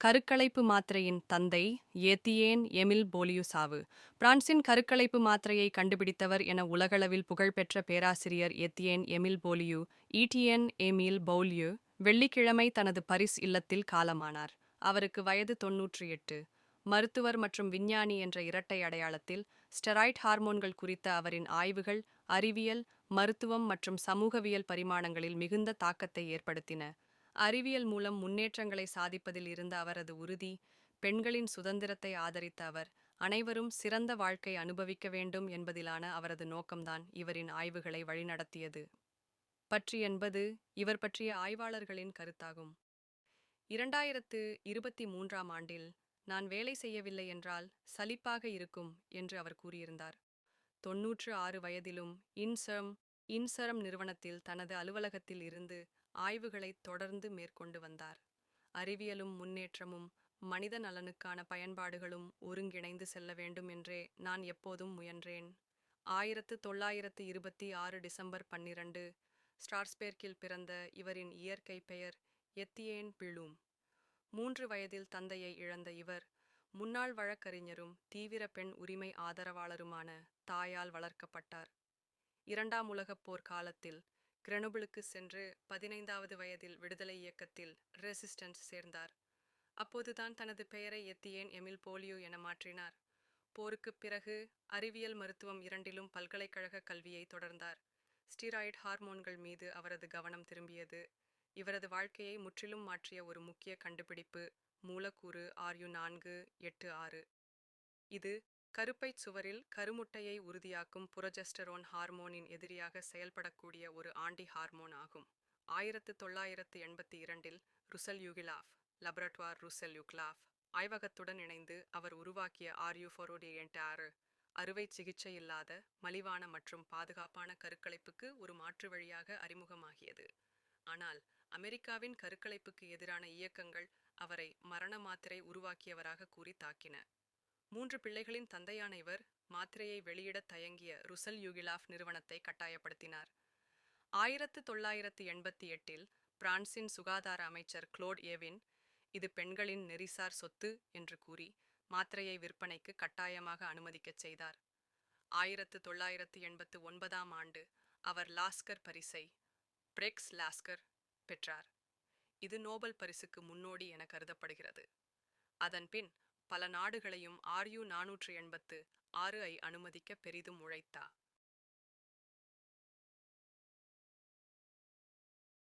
கருக்கலைப்பு மாத்திரையின் தந்தை ஏத்தியேன் எமில் போலியு சாவு பிரான்சின் கருக்கலைப்பு மாத்திரையை கண்டுபிடித்தவர் என உலகளவில் புகழ்பெற்ற பேராசிரியர் எத்தியேன் எமில் போலியு ஈட்டியன் எமில் பௌலியு வெள்ளிக்கிழமை தனது பரிஸ் இல்லத்தில் காலமானார். அவருக்கு வயது தொன்னூற்றி எட்டு. மருத்துவர் மற்றும் விஞ்ஞானி என்ற இரட்டை அடையாளத்தில் ஸ்டெராய்ட் ஹார்மோன்கள் குறித்த அவரின் ஆய்வுகள் அறிவியல் மருத்துவம் மற்றும் சமூகவியல் பரிமாணங்களில் மிகுந்த தாக்கத்தை ஏற்படுத்தின. அறிவியல் மூலம் முன்னேற்றங்களை சாதிப்பதில் இருந்த அவரது உறுதி பெண்களின் சுதந்திரத்தை ஆதரித்த அவர் அனைவரும் சிறந்த வாழ்க்கை அனுபவிக்க வேண்டும் என்பதிலான அவரது நோக்கம்தான் இவரின் ஆய்வுகளை வழிநடத்தியது. பற்றி என்பது இவர் பற்றிய ஆய்வாளர்களின் கருத்தாகும். இரண்டாயிரத்து இருபத்தி மூன்றாம் ஆண்டில் நான் வேலை செய்யவில்லை என்றால் சலிப்பாக இருக்கும் என்று அவர் கூறியிருந்தார். தொன்னூற்று ஆறு வயதிலும் இன்சரம் இன்சரம் நிறுவனத்தில் தனது அலுவலகத்தில் இருந்து ஆய்வுகளை தொடர்ந்து மேற்கொண்டு வந்தார். அறிவியலும் முன்னேற்றமும் மனித நலனுக்கான பயன்பாடுகளும் ஒருங்கிணைந்து செல்ல வேண்டும் என்றே நான் எப்போதும் முயன்றேன். ஆயிரத்து தொள்ளாயிரத்து இருபத்தி ஆறு டிசம்பர் பன்னிரண்டு ஸ்டார்ஸ்பேர்க்கில் பிறந்த இவரின் இயற்கை பெயர் எத்தியேன் பிளூம். மூன்று வயதில் தந்தையை இழந்த இவர் முன்னாள் வழக்கறிஞரும் தீவிர பெண் உரிமை ஆதரவாளருமான தாயால் வளர்க்கப்பட்டார். இரண்டாம் உலகப் போர் காலத்தில் கிரெனோபிளுக்கு சென்று பதினைந்தாவது வயதில் விடுதலை இயக்கத்தில் ரெசிஸ்டன்ஸ் சேர்ந்தார். அப்போதுதான் தனது பெயரை எத்தியேன் எமில் போலியோ என மாற்றினார். போருக்குப் பிறகு அறிவியல் மருத்துவம் இரண்டிலும் பல்கலைக்கழக கல்வியை தொடர்ந்தார். ஸ்டீராய்டு ஹார்மோன்கள் மீது அவரது கவனம் திரும்பியது. இவரது வாழ்க்கையை முற்றிலும் மாற்றிய ஒரு முக்கிய கண்டுபிடிப்பு மூலக்கூறு ஆர்யு நான்கு எட்டு ஆறு. இது கருப்பைச் சுவரில் கருமுட்டையை உறுதியாக்கும் புரஜெஸ்டரோன் ஹார்மோனின் எதிரியாக செயல்படக்கூடிய ஒரு ஆண்டி ஹார்மோன் ஆகும். ஆயிரத்து தொள்ளாயிரத்து எண்பத்தி இரண்டில் ருசல் யுகிலாஃப் லபரட்வார் ருசல் யுக்லாஃப் ஆய்வகத்துடன் இணைந்து அவர் உருவாக்கிய ஆர்யூஃபோரோடியன்டாறு அறுவை சிகிச்சை இல்லாத மலிவான மற்றும் பாதுகாப்பான கருக்கலைப்புக்கு ஒரு மாற்று வழியாக அறிமுகமாகியது. ஆனால் அமெரிக்காவின் கருக்கலைப்புக்கு எதிரான இயக்கங்கள் அவரை மரண மாத்திரை உருவாக்கியவராக கூறி தாக்கின. மூன்று பிள்ளைகளின் தந்தையான இவர் மாத்திரையை வெளியிடத் தயங்கிய ருசல் யுகிலாஃப் நிறுவனத்தை கட்டாயப்படுத்தினார். ஆயிரத்து தொள்ளாயிரத்து எண்பத்தி எட்டில் பிரான்சின் சுகாதார அமைச்சர் குளோட் ஏவின் இது பெண்களின் நெறிசார் சொத்து என்று கூறி மாத்திரையை விற்பனைக்கு கட்டாயமாக அனுமதிக்கச் செய்தார். ஆயிரத்து தொள்ளாயிரத்து எண்பத்து ஒன்பதாம் ஆண்டு அவர் லாஸ்கர் பரிசை பிரெக்ஸ் லாஸ்கர் பெற்றார். இது நோபல் பரிசுக்கு முன்னோடி என கருதப்படுகிறது. அதன்பின் பல நாடுகளையும் ஆர்யூ நானூற்று எண்பத்து ஆறு ஐ அனுமதிக்க பெரிதும் உழைத்தார்